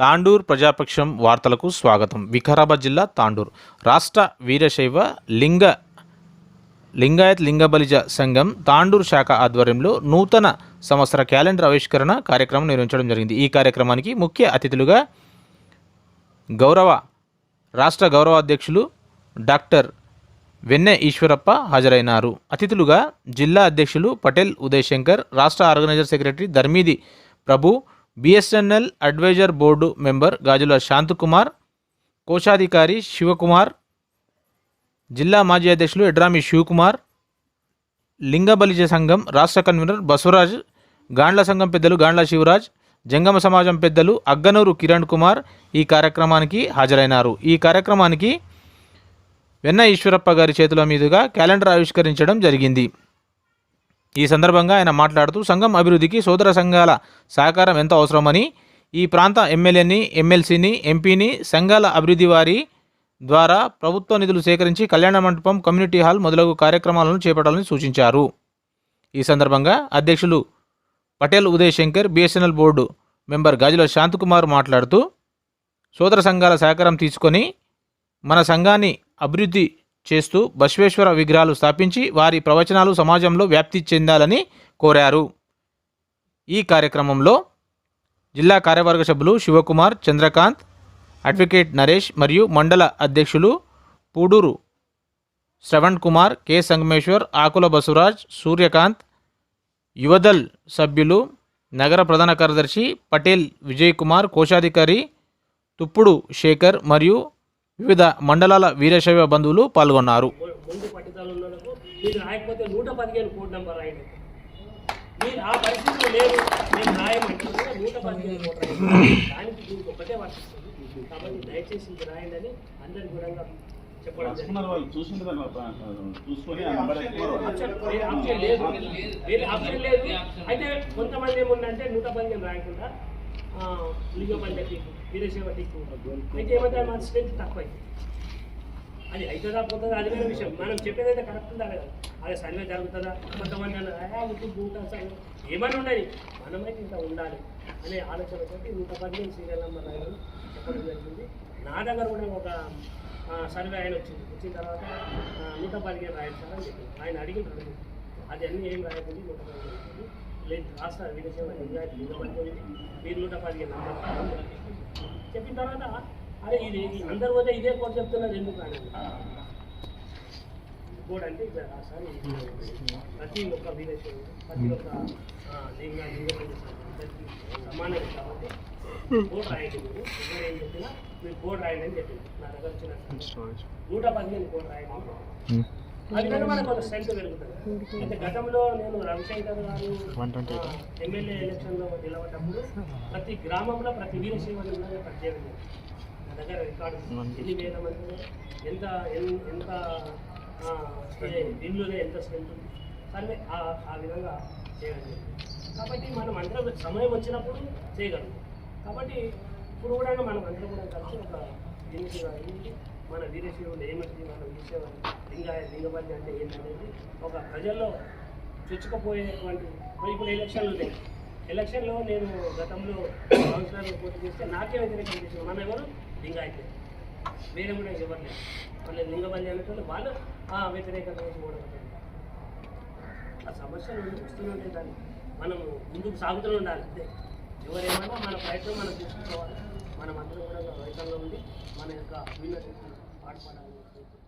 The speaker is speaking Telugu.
తాండూర్ ప్రజాపక్షం వార్తలకు స్వాగతం. వికారాబాద్ జిల్లా తాండూర్. రాష్ట్ర వీరశైవ లింగ లింగాయత్ లింగబలిజ సంఘం తాండూర్ శాఖ ఆధ్వర్యంలో నూతన సంవత్సర క్యాలెండర్ ఆవిష్కరణ కార్యక్రమం నిర్వహించడం జరిగింది. ఈ కార్యక్రమానికి ముఖ్య అతిథులుగా గౌరవ రాష్ట్ర గౌరవ అధ్యక్షులు డాక్టర్ వెన్నె ఈశ్వరప్ప హాజరైనారు. అతిథులుగా జిల్లా అధ్యక్షులు పటేల్ ఉదయశంకర్ రాష్ట్ర organiser secretary ధర్మీది Prabhu BSNL adviser board member Gajula Shantakumar కోశాధికారి శివకుమార్ జిల్లా మాజీ అధ్యక్షులు ఎడ్రామి శివకుమార్ లింగబలిజ సంఘం రాష్ట్ర కన్వీనర్ బసవరాజ్ గాండ్ల సంఘం పెద్దలు గాండ్ల శివరాజ్ జంగమ సమాజం పెద్దలు అగ్గనూరు కిరణ్ కుమార్ ఈ కార్యక్రమానికి హాజరైనారు. ఈ కార్యక్రమానికి వెన్న ఈశ్వరప్ప గారి చేతుల మీదుగా క్యాలెండర్ ఆవిష్కరించడం జరిగింది. ఈ సందర్భంగా ఆయన మాట్లాడుతూ సంఘం అభివృద్ధికి సోదర సంఘాల సహకారం ఎంత అవసరమని ఈ ప్రాంత ఎమ్మెల్యేని ఎమ్మెల్సీని ఎంపీని సంఘాల అభివృద్ధి వారి ద్వారా ప్రభుత్వ నిధులు సేకరించి కళ్యాణ మండపం కమ్యూనిటీ హాల్ మొదలగు కార్యక్రమాలను చేపట్టాలని సూచించారు. ఈ సందర్భంగా అధ్యక్షులు Patel Uday Shankar BSNL board member Gajula Shantakumar మాట్లాడుతూ సోదర సంఘాల సహకారం తీసుకొని మన సంఘాన్ని అభివృద్ధి చేస్తూ బసవేశ్వర విగ్రహాలు స్థాపించి వారి ప్రవచనాలు సమాజంలో వ్యాప్తి చెందాలని కోరారు. ఈ కార్యక్రమంలో జిల్లా కార్యవర్గ సభ్యులు శివకుమార్ చంద్రకాంత్ అడ్వకేట్ నరేష్ మరియు మండల అధ్యక్షులు పూడూరు శ్రవణ్ కుమార్ కె సంగమేశ్వర్ ఆకుల బసురాజ్ సూర్యకాంత్ యువదల్ సభ్యులు నగర ప్రధాన కార్యదర్శి పటేల్ విజయ్ కుమార్ కోశాధికారి తుప్పుడు శేఖర్ మరియు వివిధ మండలాల వీరశైవ బంధువులు పాల్గొన్నారు. అయితే కొంతమంది ఏముందంటే నూట పదిహేను రాయకుండా ఆ, టీకు పద్ధతి వీరశైవ టిక్కు అయితే ఏమంటారు మన స్ట్రెంత్ తక్కువ అయితే? అది అవుతుందా పోతుందా? అది వేరే విషయం. మనం చెప్పేది అయితే కరెక్ట్ ఉందా కదా. అదే సర్వే జరుగుతుందా? కొంతమంది అన్నారు "ఆ, ఉత్తి ఏమైనా ఉండాలి. మనమైతే ఇంత ఉండాలి అనే ఆలోచన తోటి నూట పదిహేను సీరియల్ నెంబర్ రాయడం చెప్పడం జరిగింది. నా దగ్గర కూడా ఒక సర్వే ఆయన వచ్చింది. వచ్చిన తర్వాత నూట పదిహేను రాయండి సార్ అని చెప్పింది ఆయన అడిగిన అది అన్నీ ఏం రాయకుండా నూట పదిహేను రాష్ట్ర విదేశం పదిహేను మీరు నూట పదిహేను నెంబర్. చెప్పిన తర్వాత అరే ఇది అందరు పోతే ఇదే కోడ్ చెప్తున్నారు ఎందుకు అని అంటే ఇక్కడ ప్రతి ఒక్క విదేశం ప్రతి ఒక్క లింగ కాబట్టి కోడ్ రాయండి మీరు. ఏం చెప్పినా మీరు కోడ్ రాయండి అని చెప్పింది నా దగ్గర వచ్చిన నూట పదిహేను కోడ్ రాయండి. మనకు ఒక స్ట్రెంత్ పెరుగుతుంది. అంటే గతంలో నేను రవిశంకర్ గారు ఎమ్మెల్యే ఎలక్షన్లో నిలబడ్డప్పుడు ప్రతి గ్రామంలో ప్రతి వీరశైవ ఉన్నదే ప్రత్యేకత. నా దగ్గర రికార్డు ఎన్ని వేల మంది ఎంత ఎంత ఇల్లులో ఎంత స్ట్రెంత్ ఉంది. సర్వే ఆ విధంగా చేయగలిగింది కాబట్టి మనం అందరం సమయం వచ్చినప్పుడు చేయగలం కాబట్టి ఇప్పుడు కూడా మనం అందరం కూడా కలిసి ఒక దీనికి మన వీరశివుడు ఏమిటి మన వీరశివ లింగ లింగబల్లి అంటే ఏంటనేది ఒక ప్రజల్లో చొచ్చుకుపోయేటువంటి ఇప్పుడు ఎలక్షన్లు ఉన్నాయి. ఎలక్షన్లో నేను గతంలో కౌన్సిలర్ పోటీ చేస్తే నాకే వ్యతిరేకం చేసిన మన ఎవరు? లింగాయతే వేరే కూడా ఎవరు లేదు వాళ్ళు లింగబల్లి అనేటువంటి వాళ్ళు ఆ వ్యతిరేకత నుంచి కూడా ఆ సమస్యలు వస్తూనే దాన్ని మనం ముందుకు సాగుతూనే ఉండాలి. అంతే. ఎవరేమన్నా మన ప్రయత్నం మనం చూసుకోవాలి మనం అందరం కూడా రైతంలో ఉండి మన యొక్క వీళ్ళ పాటుపడాలి